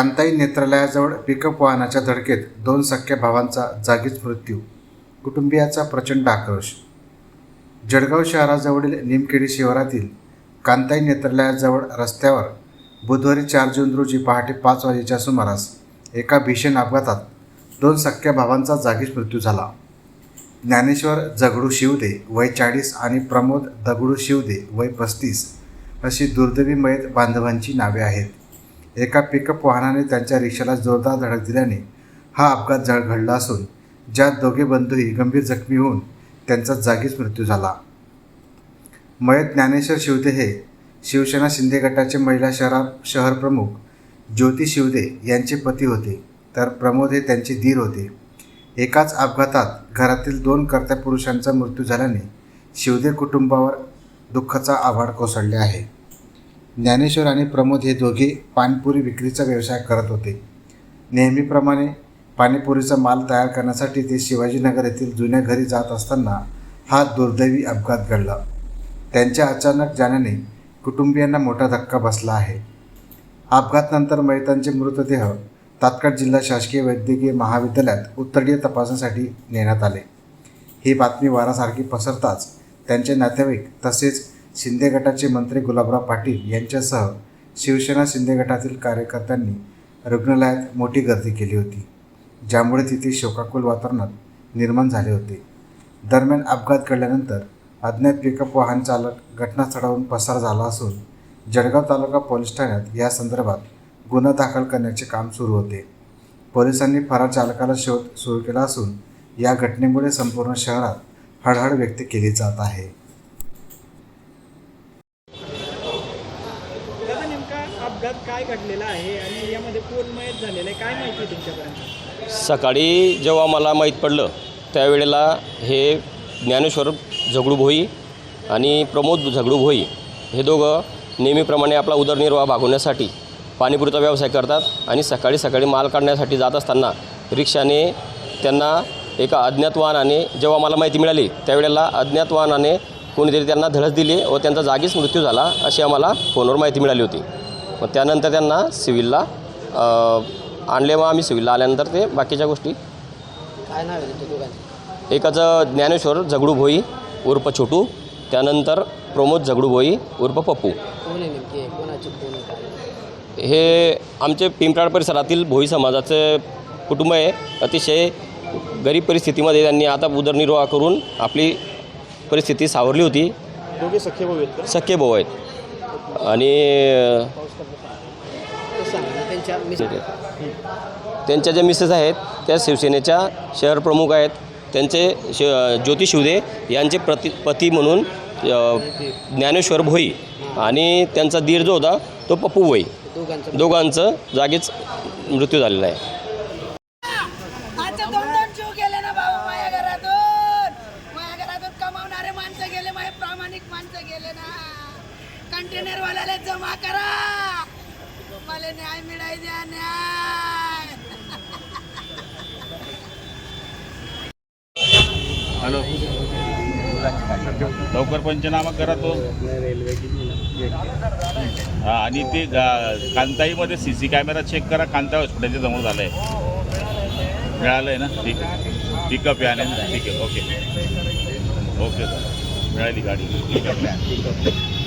Kantai नेत्रालयाजवळ pickup वाहनाच्या धडकेत दोन सख्या भावांचा जागीच मृत्यू. कुटुंबियाचा प्रचंड आक्रोश. जळगाव शहराजवळील निमखेडी शिवारातील कांताई नेत्रालयाजवळ रस्त्यावर बुधवारी चार जून रोजी पहाटे पाच वाजेच्या सुमारास एका भीषण अपघातात दोन सख्या भावांचा जागीच मृत्यू झाला. ज्ञानेश्वर जगडू शिवदे वय चाळीस आणि प्रमोद दगडू शिवदे वय पस्तीस अशी दुर्दैवी मयत बांधवांची नावे आहेत. एका पिकअप वाहनाने त्यांच्या रिक्षाला जोरदार धडक दिल्याने हा अपघात जळ घडला असून ज्यात दोघे बंधूही गंभीर जखमी होऊन त्यांचा जागीच मृत्यू झाला. मयत ज्ञानेश्वर शिवदे हे शिवसेना शिंदे गटाचे महिला शहरा शहर प्रमुख ज्योती शिवदे यांचे पती होते. तर प्रमोद हे त्यांचे धीर होते. एकाच अपघातात घरातील दोन कर्त्या पुरुषांचा मृत्यू झाल्याने शिवदे कुटुंबावर दुःखाचा आभाड कोसळले आहे. ज्ञानेश्वर आणि प्रमोद हे दोघे पाणीपुरी विक्रीचा व्यवसाय करत होते. नेहमीप्रमाणे पाणीपुरीचा माल तयार करण्यासाठी ते शिवाजीनगर येथील जुन्या घरी जात असताना हा दुर्दैवी अपघात घडला. त्यांच्या अचानक जाण्याने कुटुंबियांना मोठा धक्का बसला आहे. अपघातानंतर मयतांचे मृतदेह तात्काळ जिल्हा शासकीय वैद्यकीय महाविद्यालयात उत्तरीय तपासासाठी नेण्यात आले. ही बातमी वारासारखी पसरताच त्यांचे नातेवाईक तसेच शिंदे गटाचे मंत्री गुलाबराव पाटील यांच्यासह शिवसेना शिंदे गटातील कार्यकर्त्यांनी रुग्णालयात मोठी गर्दी केली होती ज्यामुळे तिथे शोकाकुल वातावरणात निर्माण झाले होते. दरम्यान अपघात घडल्यानंतर अज्ञात पिकअप वाहन चालक घटनास्थळावरून पसार झाला असून जळगाव तालुका पोलीस ठाण्यात या संदर्भात गुन्हा दाखल करण्याचे काम सुरू होते. पोलिसांनी फरार चालकाला शोध सुरू केला असून या घटनेमुळे संपूर्ण शहरात हळहळ व्यक्त केली जात आहे त्याचा नेमका अपघात काय घडलेला आहे आणि यामध्ये कोण मयत झालेलं आहे? काय माहिती आहे तुमच्यापर्यंत? सकाळी जेव्हा मला माहीत पडलं त्यावेळेला हे ज्ञानेश्वर झगडू भोई आणि प्रमोद झगडू भोई हे दोघं नेहमीप्रमाणे आपला उदरनिर्वाह भागवण्यासाठी पाणीपुरीचा व्यवसाय करतात आणि सकाळी सकाळी माल काढण्यासाठी जात असताना रिक्षाने त्यांना एका अज्ञात वाहनाने जेव्हा मला माहिती मिळाली त्यावेळेला अज्ञात वाहनाने कोणीतरी त्यांना धडस दिली व त्यांचा जागीच मृत्यू झाला अशी आम्हाला फोनवर माहिती मिळाली होती. मग त्यानंतर त्यांना सिव्हिलला आणले मग आम्ही सिव्हिलला आल्यानंतर ते बाकीच्या गोष्टी. काय नाव आहे दोघांचं? एकाचं ज्ञानेश्वर झगडू भोई उर्फ छोटू. त्यानंतर प्रमोद झगडू भोई उर्फ पप्पू. कोण आहे नेमके? कोणाचे कोण आहे काय? हे आमचे पिंपराळ परिसरातील भोई समाजाचे कुटुंब आहे. अतिशय गरीब परिस्थितीमध्ये त्यांनी आता उदरनिर्वाह करून आपली परिस्थिती सावरली होती. दोघे सख्खे भाऊ आहेत का? सख्खे भाऊ आहेत. आणि त्यांच्या ज्या मिसेस आहेत त्या शिवसेनेच्या शहर प्रमुख आहेत. त्यांचे श ज्योती शिवदे यांचे प्रति पती म्हणून ज्ञानेश्वर भोई आणि त्यांचा दीर जो होता तो पप्पू भोई. दोघांचं जागीच मृत्यू झालेला आहे. प्रामाणिक माणसं गेले ना. कंटेनर वाल्याला जमा करा. मला न्याय मिळाय द्या न्याय हॅलो. लवकर पंचनामा करा तो. हा आणि ते गा- कांताईमध्ये सी सी कॅमेरा चेक करा. कांता हॉस्पिटलच्या समोर झालं आहे मिळालं आहे ना? ठीक आहे. पिकअप आहे ठीक आहे. ओके ओके सर मिळाली गाडी. पिकअप आहे